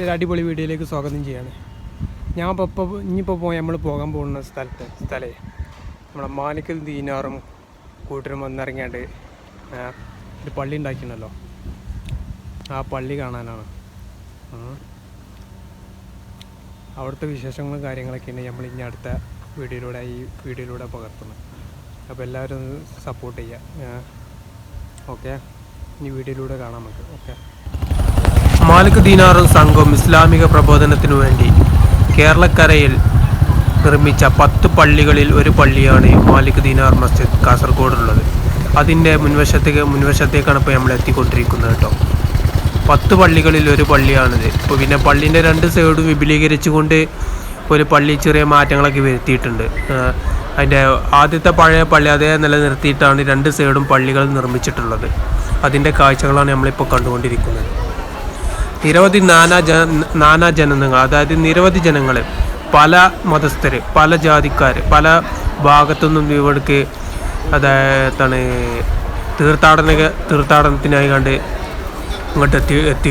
ഒരു അടിപൊളി വീഡിയോയിലേക്ക് സ്വാഗതം ചെയ്യാണ്. ഞാൻ ഇപ്പോൾ ഇപ്പോൾ ഇനിയിപ്പോൾ പോയി നമ്മൾ പോകാൻ പോകുന്ന സ്ഥലത്ത് സ്ഥലേ. നമ്മളെ മാലിക്കൽ ദീനാറും കൂട്ടരും വന്നിറങ്ങിയാണ്ട് ഒരു പള്ളി ഉണ്ടാക്കിയിട്ടുണ്ടല്ലോ. ആ പള്ളി കാണാനാണ്. അവിടുത്തെ വിശേഷങ്ങളും കാര്യങ്ങളൊക്കെയാണ് നമ്മൾ ഇനി അടുത്ത വീഡിയോയിലൂടെ ഈ വീഡിയോയിലൂടെ പകർത്തുന്നത്. അപ്പോൾ എല്ലാവരും സപ്പോർട്ട് ചെയ്യുക ഓക്കെ? ഇനി വീഡിയോയിലൂടെ കാണാം നമുക്ക്. ഓക്കെ? മാലിക് ദീനാറും സംഘവും ഇസ്ലാമിക പ്രബോധനത്തിനു വേണ്ടി കേരളക്കരയിൽ നിർമ്മിച്ച പത്ത് പള്ളികളിൽ ഒരു പള്ളിയാണ് മാലിക് ദീനാർ മസ്ജിദ് കാസർഗോഡുള്ളത്. അതിന്റെ മുൻവശത്തേക്ക് മുൻവശത്തേക്കാണ് ഇപ്പോൾ നമ്മൾ എത്തിക്കൊണ്ടിരിക്കുന്നത് കേട്ടോ. പത്ത് പള്ളികളിൽ ഒരു പള്ളിയാണിത്. ഇപ്പോൾ പിന്നെ പള്ളീന്റെ രണ്ട് സൈഡും വിപുലീകരിച്ചുകൊണ്ട് ഒരു പള്ളി ചെറിയ മാറ്റങ്ങളൊക്കെ വരുത്തിയിട്ടുണ്ട്. അതിന്റെ ആദ്യത്തെ പഴയ പള്ളി അതേ നിലനിർത്തിയിട്ടാണ് രണ്ട് സൈഡും പള്ളികൾ നിർമ്മിച്ചിട്ടുള്ളത്. അതിന്റെ കാഴ്ചകളാണ് നമ്മളിപ്പോൾ കണ്ടുകൊണ്ടിരിക്കുന്നത്. നിരവധി നാനാ ജന നാനാ ജനങ്ങൾ അതായത് നിരവധി ജനങ്ങൾ പല മതസ്ഥർ പല ജാതിക്കാർ പല ഭാഗത്തുനിന്നും ഇവിടേക്ക് അതായത് തീർത്ഥാടന തീർത്ഥാടനത്തിനായി കണ്ട് ഇങ്ങോട്ട് എത്തി എത്തി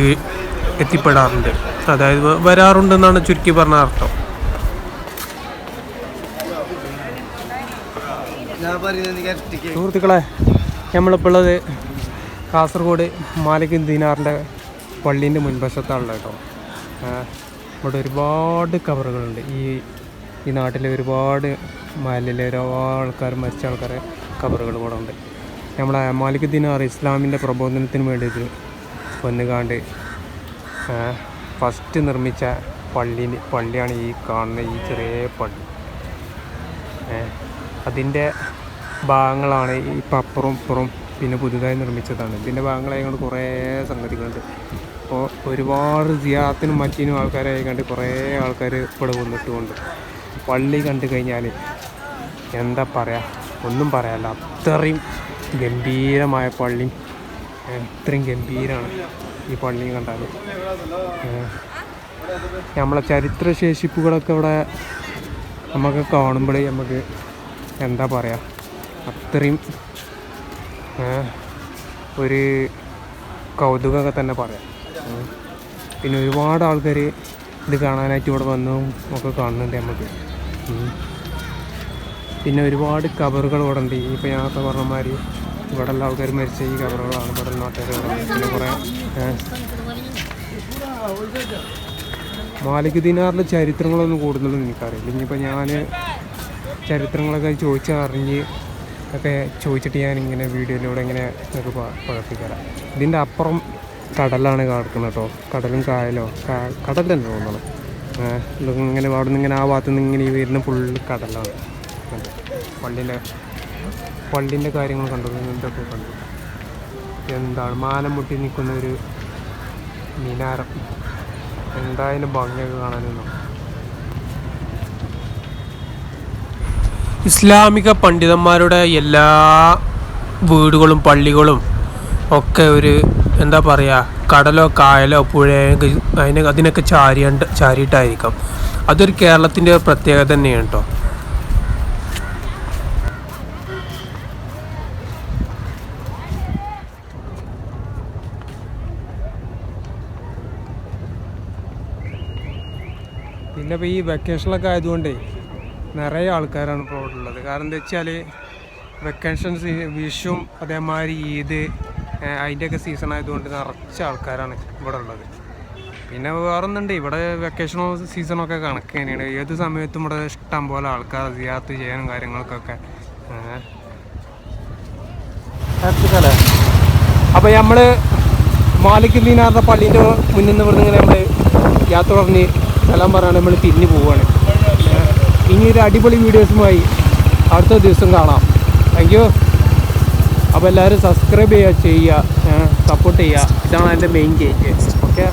എത്തിപ്പെടാറുണ്ട്. അതായത് വരാറുണ്ടെന്നാണ് ചുരുക്കി പറഞ്ഞ അർത്ഥം. സുഹൃത്തുക്കളെ നമ്മളിപ്പോൾ ഉള്ളത് കാസർഗോഡ് മാലിക് ദീനാറിന്റെ പള്ളീന്റെ മുൻവശത്താണുള്ളത് കേട്ടോ. ഇവിടെ ഒരുപാട് കവറുകളുണ്ട്. ഈ ഈ നാട്ടിലെ ഒരുപാട് മലയിലെ ഒരുപാട് ആൾക്കാർ മരിച്ച ആൾക്കാരെ കവറുകൾ കൂടെ ഉണ്ട്. നമ്മളെ മാലിക് ദിനാർ ഇസ്ലാമിന്റെ പ്രബോധനത്തിന് വേണ്ടിയിട്ട് വന്നുകാണ്ട് ഫസ്റ്റ് നിർമ്മിച്ച പള്ളി പള്ളിയാണ് ഈ കാണുന്ന ഈ ചെറിയ പള്ളി. അതിന്റെ ഭാഗങ്ങളാണ് ഇപ്പം അപ്പുറം ഇപ്പുറം പിന്നെ പുതുതായി നിർമ്മിച്ചതാണ്. ഇതിന്റെ ഭാഗങ്ങളായി കൊണ്ട് കുറേ സംഗതികളുണ്ട്. അപ്പോൾ ഒരുപാട് സിയാത്തിനും മറ്റിനും ആൾക്കാരായി കണ്ട് കുറേ ആൾക്കാർ ഇവിടെ വന്നിട്ടുമുണ്ട്. പള്ളി കണ്ടു കഴിഞ്ഞാൽ എന്താ പറയുക ഒന്നും പറയാല്ല. അത്രയും ഗംഭീരമായ പള്ളി. അത്രയും ഗംഭീരമാണ് ഈ പള്ളി കണ്ടാൽ നമ്മളെ ചരിത്ര ശേഷിപ്പുകളൊക്കെ ഇവിടെ നമുക്ക് കാണുമ്പോഴേ നമുക്ക് എന്താ പറയുക അത്രയും ഒരു കൗതുകമൊക്കെ തന്നെ പറയാം. പിന്നെ ഒരുപാട് ആൾക്കാർ ഇത് കാണാനായിട്ട് ഇവിടെ വന്നും ഒക്കെ കാണുന്നുണ്ട് നമുക്ക് പിന്നെ ഒരുപാട് കവറുകൾ ഇവിടെ ഉണ്ട്. ഇപ്പോൾ ഞാനത്തെ പറഞ്ഞ മാതിരി ഇവിടെ ഉള്ള ആൾക്കാർ മരിച്ച ഈ കവറുകളാണ് ഇവിടെ നാട്ടുകാർ പിന്നെ കുറേ മാലിക് ദിനാറിന്റെ ചരിത്രങ്ങളൊന്നും കൂടുതലൊന്നും എനിക്കറിയില്ല. ഇനിയിപ്പോൾ ഞാൻ ചരിത്രങ്ങളൊക്കെ ചോദിച്ചറിഞ്ഞ് ഒക്കെ ചോദിച്ചിട്ട് ഞാൻ ഇങ്ങനെ വീഡിയോയിലൂടെ ഇങ്ങനെ നിങ്ങൾക്ക് പകർത്തിത്തരാം. ഇതിന്റെ അപ്പുറം കടലാണ് കിടക്കുന്നത് കേട്ടോ. കടലും കായലോ കടൽ തന്നെ തോന്നണം. ഇങ്ങനെ അവിടെ നിന്ന് ഇങ്ങനെ ആ ഭാഗത്തു നിന്ന് ഇങ്ങനെ ഈ വീടിന് ഫുള്ള് കടലാണ്? പള്ളിന്റെ പള്ളിന്റെ കാര്യങ്ങൾ കണ്ടു? എന്തൊക്കെ കണ്ടു? എന്താണ്? മാനം മുട്ടി നിൽക്കുന്ന ഒരു മിനാരം. എന്തായാലും ഭംഗിയൊക്കെ കാണാനൊന്നും ഇസ്ലാമിക പണ്ഡിതന്മാരുടെ എല്ലാ വീടുകളും പള്ളികളും ഒക്കെ ഒരു എന്താ പറയുക കടലോ കായലോ പുഴയോ അതിനെ അതിനൊക്കെ ചാരിയണ്ട് ചാരിയിട്ടായിരിക്കാം. അതൊരു കേരളത്തിന്റെ പ്രത്യേകത തന്നെയാണ് കേട്ടോ പിന്നെ ഇപ്പോൾ ഈ വെക്കേഷനൊക്കെ ആയതുകൊണ്ടേ നിറയെ ആൾക്കാരാണ് ഇപ്പോൾ ഉള്ളത്. കാരണം എന്താ വെച്ചാൽ വെക്കേഷൻ വിഷും അതേമാതിരി ഈദ് അതിന്റെയൊക്കെ സീസൺ ആയതുകൊണ്ട് നിറച്ച ആൾക്കാരാണ് ഇവിടെ ഉള്ളത്. പിന്നെ വേറൊന്നുണ്ട്. ഇവിടെ വെക്കേഷനോ സീസണൊക്കെ കണക്ക് തന്നെയാണ്. ഏത് സമയത്തും ഇവിടെ ഇഷ്ടം പോലെ ആൾക്കാർ സിയാത്ത് ചെയ്യാനും കാര്യങ്ങൾക്കൊക്കെ. അപ്പോൾ നമ്മൾ മാലിക് ദീനാറിന്റെ പള്ളീന്റെ മുന്നിൽ നിന്ന് ഇവിടുന്ന് ഇങ്ങനെ നമ്മൾ യാത്ര പറഞ്ഞ് സ്ഥലം പറയാൻ നമ്മൾ തിരിഞ്ഞു പോവുകയാണ് ഇനി ഒരു അടിപൊളി വീഡിയോസുമായി അടുത്ത ദിവസം കാണാം. താങ്ക് യു അപ്പോൾ എല്ലാവരും സബ്സ്ക്രൈബ് ചെയ്യുക ചെയ്യുക സപ്പോർട്ട് ചെയ്യുക. ഇതാണ് എന്റെ മെയിൻ ഗേറ്റ് ഓക്കെ